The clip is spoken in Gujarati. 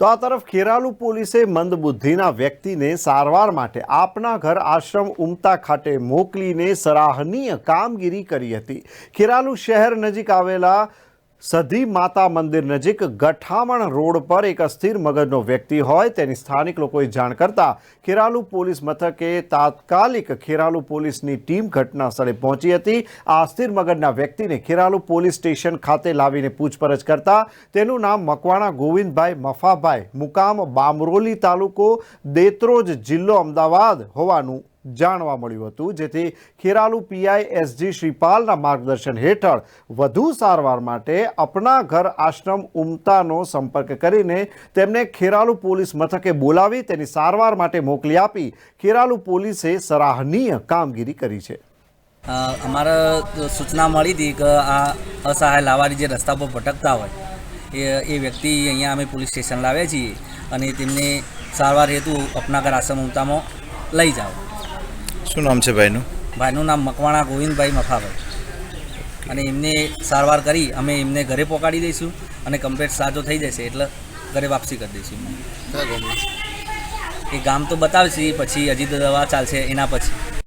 તો આ તરફ ખેરાલુ પોલીસે મંદબુદ્ધિના વ્યક્તિને સારવાર માટે આપના ઘર આશ્રમ ઉમતા ખાતે મોકલીને સરાહનીય કામગીરી કરી હતી. ખેરાલુ શહેર નજીક આવેલા સધી માતા મંદિર નજીક ગઠામણ રોડ પર એક અસ્થિર મગજનો વ્યક્તિ હોય તેની સ્થાનિક લોકોએ જાણ કરતા ખેરાલુ પોલીસ મથકે તાત્કાલિક ખેરાલુ પોલીસની ટીમ ઘટના સ્થળે પહોંચી હતી. આ અસ્થિર મગજના વ્યક્તિને ખેરાલુ પોલીસ સ્ટેશન ખાતે લાવીને પૂછપરછ કરતા તેનું નામ મકવાણા ગોવિંદભાઈ મફાભાઈ મુકામ બામરોલી તાલુકો દેત્રોજ જિલ્લો અમદાવાદ હોવાનું જાણવા મળ્યું હતું. જેથી ખેરાલુ પીઆઈ એસજી શ્રીપાલના માર્ગદર્શન હેઠળ વધુ સારવાર માટે અપના ઘર આશ્રમ ઉમતાનો સંપર્ક કરીને તેમને ખેરાલુ પોલીસ મથકે બોલાવી તેની સારવાર માટે મોકલી આપી ખેરાલુ પોલીસે સરાહનીય કામગીરી કરી છે. અમારા સૂચના મળી હતી કે આ અસહાય લાવારી જે રસ્તા પર ભટકતા હોય, એ એ વ્યક્તિ અહીંયા અમે પોલીસ સ્ટેશન લાવ્યા છીએ અને તેમને સારવાર હેતુ અપના ઘર આશ્રમ ઉમતામાં લઈ જાઓ. શું નામ છે ભાઈનું? ભાઈનું નામ મકવાણા ગોવિંદભાઈ મફાભાઈ અને એમને સારવાર કરી અમે એમને ઘરે પહોંચાડી દઈશું અને કમ્પ્લેટ સાજો થઈ જશે એટલે ઘરે વાપસી કરી દઈશું. એ ગામ તો બતાવશે પછી હજી તો દવા ચાલશે એના પછી.